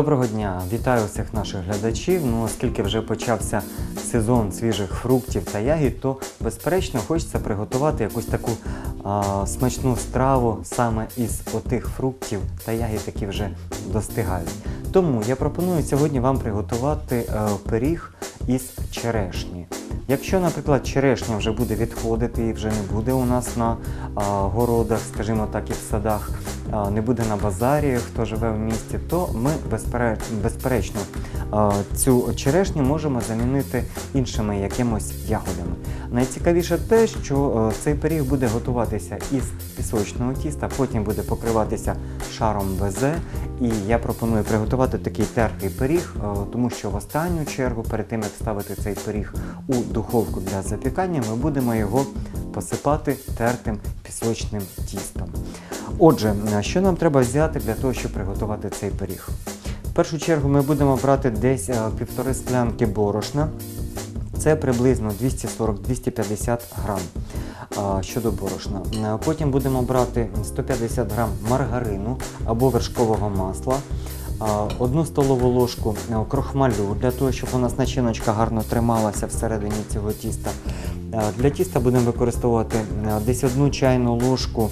Доброго дня! Вітаю всіх наших глядачів. Ну, оскільки вже почався сезон свіжих фруктів та ягід, то безперечно хочеться приготувати якусь таку а, смачну страву саме із отих фруктів та ягід, які вже достигають. Тому я пропоную сьогодні вам приготувати а, пиріг із черешні. Якщо, наприклад, черешня вже буде відходити і вже не буде у нас на а, городах, скажімо так, і в садах, а, не буде на базарі, хто живе в місті, то ми безпереч- безперечно а, цю черешню можемо замінити іншими якимось ягодами. Найцікавіше те, що е, цей пиріг буде готуватися із пісочного тіста, потім буде покриватися шаром безе. І я пропоную приготувати такий тертий пиріг, е, тому що в останню чергу, перед тим як ставити цей пиріг у духовку для запікання, ми будемо його посипати тертим пісочним тістом. Отже, е, що нам треба взяти для того, щоб приготувати цей пиріг? В першу чергу ми будемо брати десь півтори склянки борошна. Це приблизно 240-250 грам щодо борошна. Е, Потім будемо брати 150 грам маргарину або вершкового масла, одну столову ложку е, крохмалю для того, щоб у нас начиночка гарно трималася всередині цього тіста. Е, Для тіста будемо використовувати десь одну чайну ложку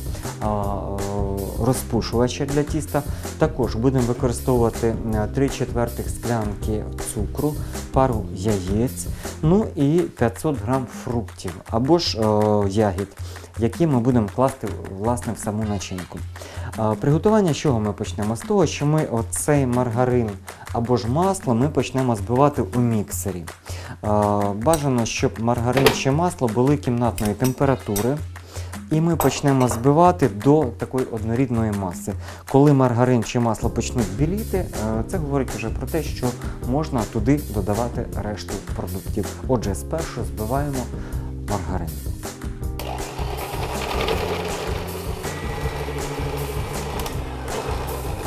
розпушувача для тіста. Також будемо використовувати 3 четвертих склянки цукру, пару яєць, ну і 500 грам фруктів або ж е, ягід, які ми будемо класти власне в саму начинку. Е, Приготування з чого ми почнемо? З того, що ми оцей маргарин або ж масло ми почнемо збивати у міксері. Е, Бажано, щоб маргарин чи масло були кімнатної температури. І ми почнемо збивати до такої однорідної маси. Коли маргарин чи масло почнуть біліти, е, це говорить вже про те, що можна туди додавати решту продуктів. Отже, спершу збиваємо маргарин.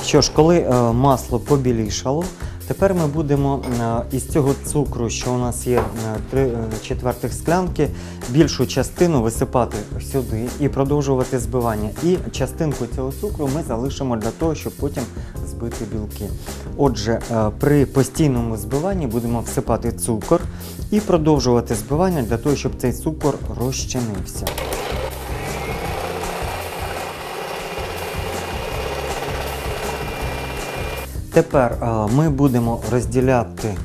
Що ж, коли е, масло побілішало, тепер ми будемо е, із цього цукру, що у нас є 3 четвертих склянки, більшу частину висипати сюди і продовжувати збивання. І частинку цього цукру ми залишимо для того, щоб потім збити білки. Отже, е, при постійному збиванні будемо всипати цукор і продовжувати збивання для того, щоб цей цукор розчинився. Тепер е, ми будемо розділяти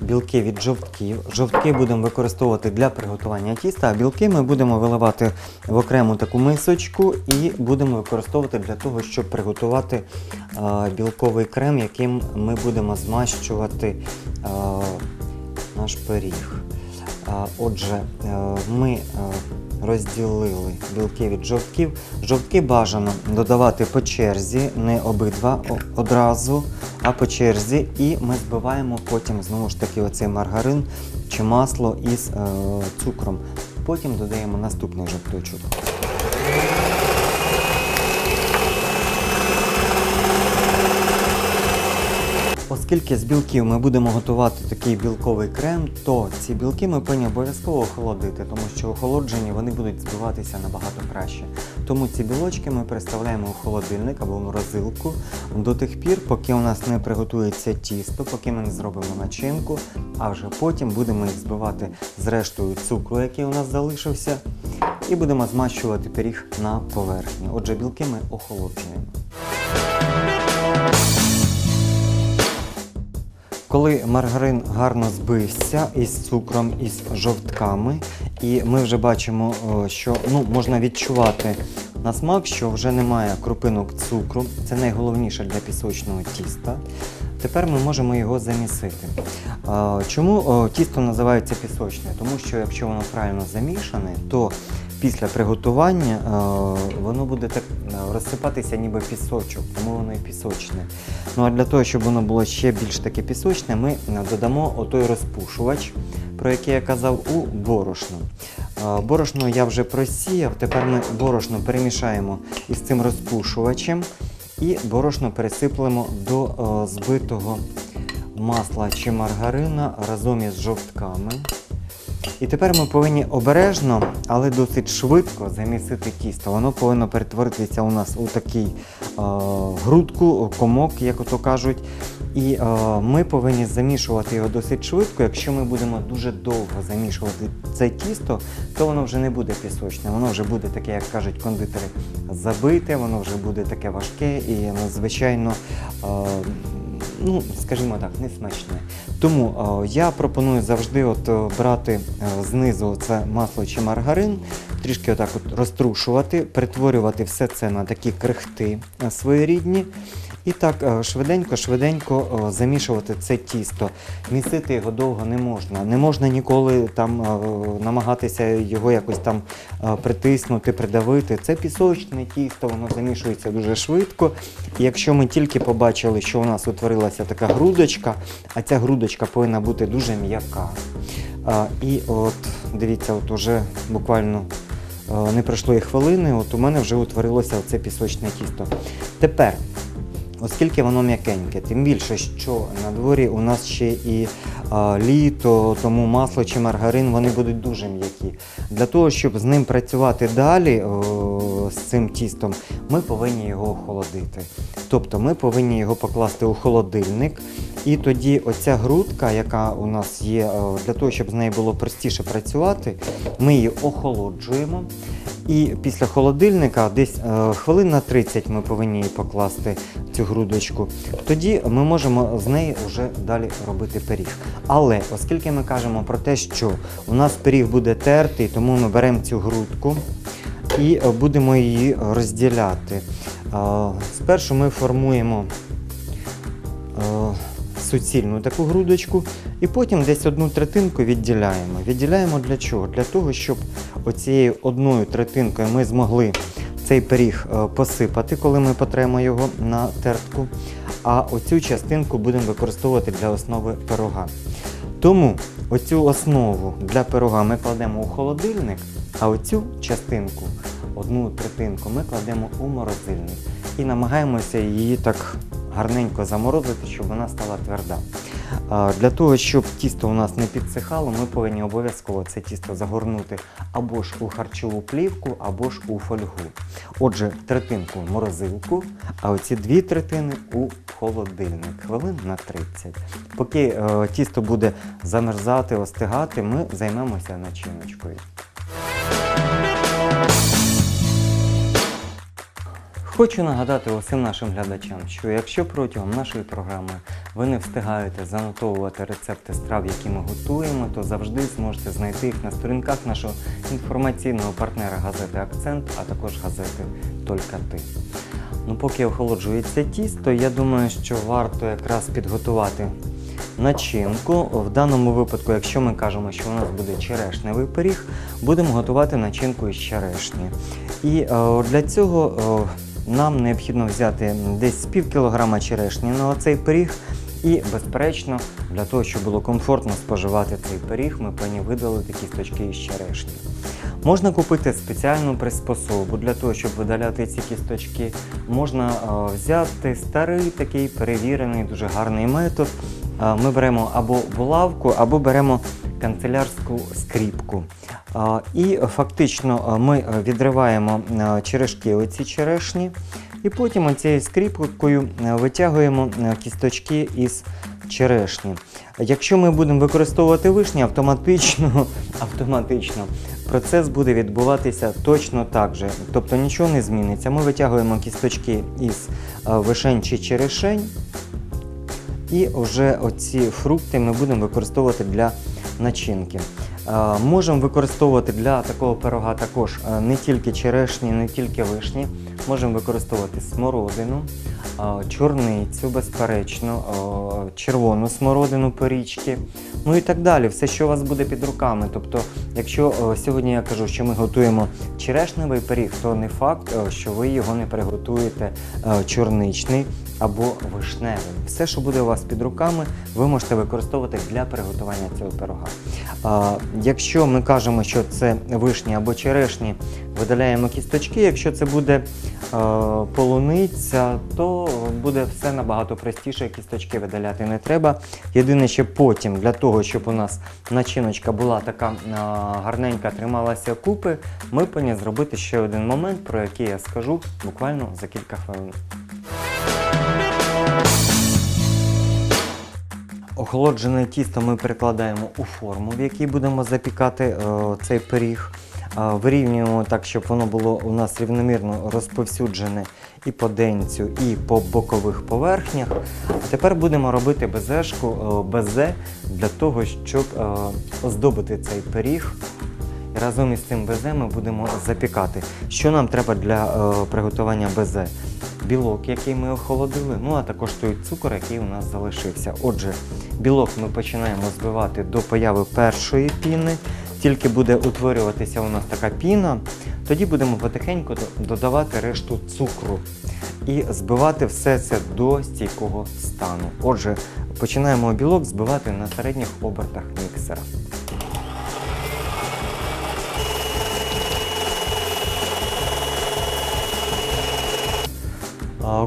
білки від жовтків. Жовтки будемо використовувати для приготування тіста, а білки ми будемо виливати в окрему таку мисочку і будемо використовувати для того, щоб приготувати е, білковий крем, яким ми будемо змащувати е, наш пиріг. Отже, е, ми е, розділили білки від жовтків. Жовтки бажано додавати по черзі, не обидва одразу, а по черзі. І ми збиваємо потім знову ж таки оцей маргарин чи масло із е, цукром. Потім додаємо наступний жовточок. Оскільки з білків ми будемо готувати такий білковий крем, то ці білки ми повинні обов'язково охолодити, тому що охолоджені вони будуть збиватися набагато краще. Тому ці білочки ми переставляємо у холодильник або в морозилку до тих пір, поки у нас не приготується тісто, поки ми не зробимо начинку, а вже потім будемо їх збивати з рештою цукру, який у нас залишився, і будемо змащувати пиріг на поверхні. Отже, білки ми охолоджуємо. Коли маргарин гарно збився із цукром, із жовтками, і ми вже бачимо, що ну, можна відчувати на смак, що вже немає крупинок цукру, це найголовніше для пісочного тіста. Тепер ми можемо його замісити. Чому тісто називається пісочне? Тому що якщо воно правильно замішане, то після приготування е, воно буде так е, розсипатися ніби пісочок, тому воно і пісочне. Ну а для того, щоб воно було ще більш таке пісочне, ми е, додамо отой розпушувач, про який я казав, у борошно. Борошно я вже просіяв, тепер ми борошно перемішаємо із цим розпушувачем і борошно пересиплемо до збитого масла чи маргарина разом із жовтками. І тепер ми повинні обережно, але досить швидко замісити тісто. Воно повинно перетворитися у нас у такий е, грудку, комок, як ото кажуть. І е, ми повинні замішувати його досить швидко. Якщо ми будемо дуже довго замішувати це тісто, то воно вже не буде пісочне, воно вже буде таке, як кажуть кондитери, забите, воно вже буде таке важке і надзвичайно, е, ну, скажімо так, несмачне. Тому е, я пропоную завжди от, е, брати е, знизу це масло чи маргарин, трішки отак от розтрушувати, перетворювати все це на такі крихти своєрідні. І так швиденько-швиденько е, замішувати це тісто. Місити його довго не можна. Не можна ніколи там е, намагатися його якось там е, притиснути, придавити. Це пісочне тісто, воно замішується дуже швидко. І якщо ми тільки побачили, що у нас утворилася така грудочка, а ця грудочка повинна бути дуже м'яка. І от дивіться, от уже буквально не пройшло і хвилини, от у мене вже утворилося це пісочне тісто. Тепер, оскільки воно м'якеньке, тим більше, що на дворі у нас ще і літо, тому масло чи маргарин вони будуть дуже м'які. Для того, щоб з ним працювати далі, з цим тістом, ми повинні його охолодити. Тобто ми повинні його покласти у холодильник. І тоді оця грудка, яка у нас є, е, для того, щоб з нею було простіше працювати, ми її охолоджуємо. І після холодильника, десь е, хвилин на 30 ми повинні її покласти цю грудочку. Тоді ми можемо з неї вже далі робити пиріг. Але оскільки ми кажемо про те, що у нас пиріг буде тертий, тому ми беремо цю грудку і е, будемо її розділяти. Спершу ми формуємо е, суцільну таку грудочку, і потім десь одну третинку відділяємо. Відділяємо для чого? Для того, щоб оцією одною третинкою ми змогли цей пиріг е, посипати, коли ми потремо його на тертку. А оцю частинку будемо використовувати для основи пирога. Тому оцю основу для пирога ми кладемо у холодильник, а оцю частинку, одну третинку, ми кладемо у морозильник і намагаємося її так гарненько заморозити, щоб вона стала тверда. Для того, щоб тісто у нас не підсихало, ми повинні обов'язково це тісто загорнути або ж у харчову плівку, або ж у фольгу. Отже, третинку в морозилку, а оці дві третини у холодильник, хвилин на 30. Поки е, тісто буде замерзати, остигати, ми займемося начиночкою. Хочу нагадати усім нашим глядачам, що якщо протягом нашої програми ви не встигаєте занотовувати рецепти страв, які ми готуємо, то завжди зможете знайти їх на сторінках нашого інформаційного партнера газети Акцент, а також газети Тільки ти. Ну, поки охолоджується тісто, я думаю, що варто якраз підготувати начинку. В даному випадку, якщо ми кажемо, що у нас буде черешневий пиріг, будемо готувати начинку із черешні. І е, для цього е, нам необхідно взяти десь пів кілограма черешні на цей пиріг. І, безперечно, для того, щоб було комфортно споживати цей пиріг, ми повинні видалити кісточки із черешні. Можна купити спеціальну приспособу для того, щоб видаляти ці кісточки. Можна е, взяти старий такий перевірений, дуже гарний метод. Е, Ми беремо або булавку, або беремо канцелярську скріпку. Е, І фактично е, ми відриваємо е, черешки оці черешні, і потім цією скріпкою е, витягуємо е, кісточки із черешні. Якщо ми будемо використовувати вишні, автоматично, автоматично процес буде відбуватися точно так же. Тобто нічого не зміниться. Ми витягуємо кісточки із е, вишень чи черешень, і вже оці фрукти ми будемо використовувати для начинки. Е, Можемо використовувати для такого пирога також е, не тільки черешні, не тільки вишні. Можемо використовувати смородину, е, чорницю, безперечно, червону смородину, порічки, ну і так далі. Все, що у вас буде під руками. Тобто, якщо сьогодні я кажу, що ми готуємо черешневий пиріг, то не факт, що ви його не приготуєте чорничний або вишневим. Все, що буде у вас під руками, ви можете використовувати для приготування цього пирога. А, якщо ми кажемо, що це вишні або черешні, видаляємо кісточки. Якщо це буде е, полуниця, то буде все набагато простіше. Кісточки видаляти не треба. Єдине, що потім для того, щоб у нас начиночка була така е, гарненька, трималася купи, ми повинні зробити ще один момент, про який я скажу буквально за кілька хвилин. Охолоджене тісто ми перекладаємо у форму, в якій будемо запікати е, цей пиріг. Е, вирівнюємо так, щоб воно було у нас рівномірно розповсюджене і по денцю, і по бокових поверхнях. А тепер будемо робити безешку, е, безе для того, щоб оздобити цей пиріг. Разом із цим безе ми будемо запікати. Що нам треба для приготування безе? Білок, який ми охолодили, ну а також той цукор, який у нас залишився. Отже, білок ми починаємо збивати до появи першої піни. Тільки буде утворюватися у нас така піна, тоді будемо потихеньку додавати решту цукру і збивати все це до стійкого стану. Отже, починаємо білок збивати на середніх обертах міксера.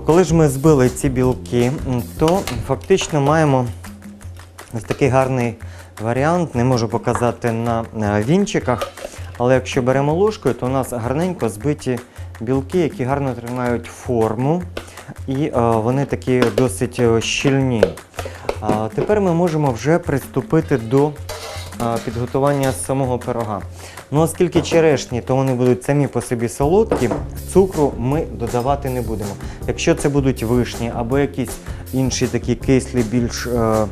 Коли ж ми збили ці білки, то фактично маємо ось такий гарний варіант. Не можу показати на вінчиках, але якщо беремо ложкою, то у нас гарненько збиті білки, які гарно тримають форму, і е, вони такі досить е, щільні. Тепер ми можемо вже приступити до підготування самого пирога. Ну, оскільки черешні, то вони будуть самі по собі солодкі, цукру ми додавати не будемо. Якщо це будуть вишні або якісь інші такі кислі більш е,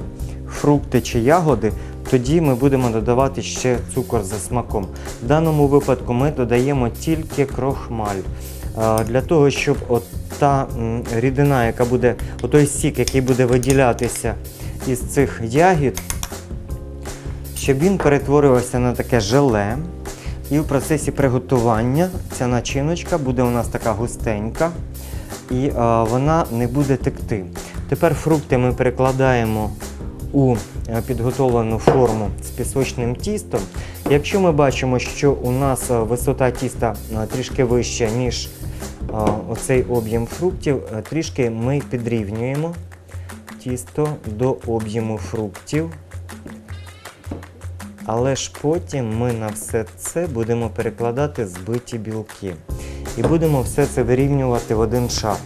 фрукти чи ягоди, тоді ми будемо додавати ще цукор за смаком. В даному випадку ми додаємо тільки крохмаль. Для того, щоб от та рідина, яка буде, отой сік, який буде виділятися із цих ягід, щоб він перетворювався на таке желе. І в процесі приготування ця начиночка буде у нас така густенька і е, вона не буде текти. Тепер фрукти ми перекладаємо у е, підготовлену форму з пісочним тістом. Якщо ми бачимо, що у нас е, висота тіста е, трішки вища, ніж оцей об'єм фруктів, трішки ми підрівнюємо тісто до об'єму фруктів. Але ж потім ми на все це будемо перекладати збиті білки. І будемо все це вирівнювати в один шар.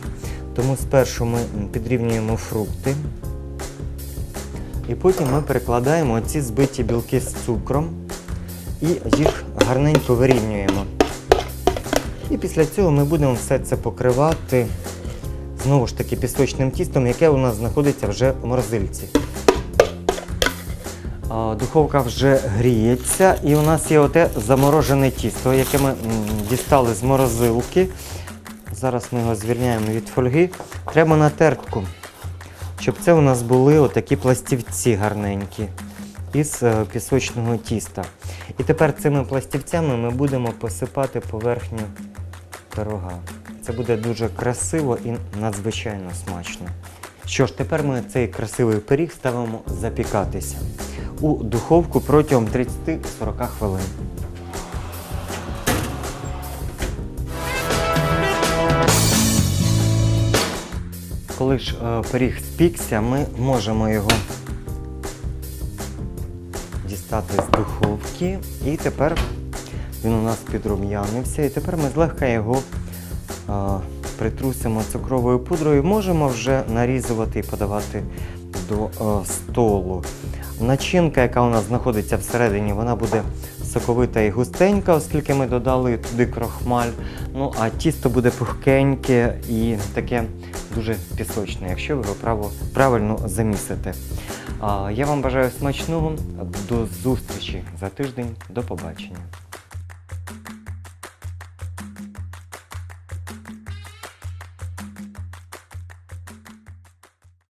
Тому спершу ми підрівнюємо фрукти. І потім ми перекладаємо ці збиті білки з цукром і їх гарненько вирівнюємо. І після цього ми будемо все це покривати знову ж таки пісочним тістом, яке у нас знаходиться вже в морозильці. Духовка вже гріється, і у нас є оте заморожене тісто, яке ми дістали з морозилки. Зараз ми його звільняємо від фольги. Треба на тертку, щоб це у нас були отакі пластівці гарненькі із е, пісочного тіста. І тепер цими пластівцями ми будемо посипати поверхню пирога. Це буде дуже красиво і надзвичайно смачно. Що ж, тепер ми цей красивий пиріг ставимо запікатися у духовку протягом 30-40 хвилин. Коли ж е, пиріг спікся, ми можемо його дістати з духовки. І тепер він у нас підрум'янився. І тепер ми злегка його е, притрусимо цукровою пудрою. Можемо вже нарізувати і подавати до е, столу. Начинка, яка у нас знаходиться всередині, вона буде соковита і густенька, оскільки ми додали туди крохмаль. Ну а тісто буде пухкеньке і таке дуже пісочне, якщо ви його правильно замісите. Я вам бажаю смачного. До зустрічі за тиждень. До побачення.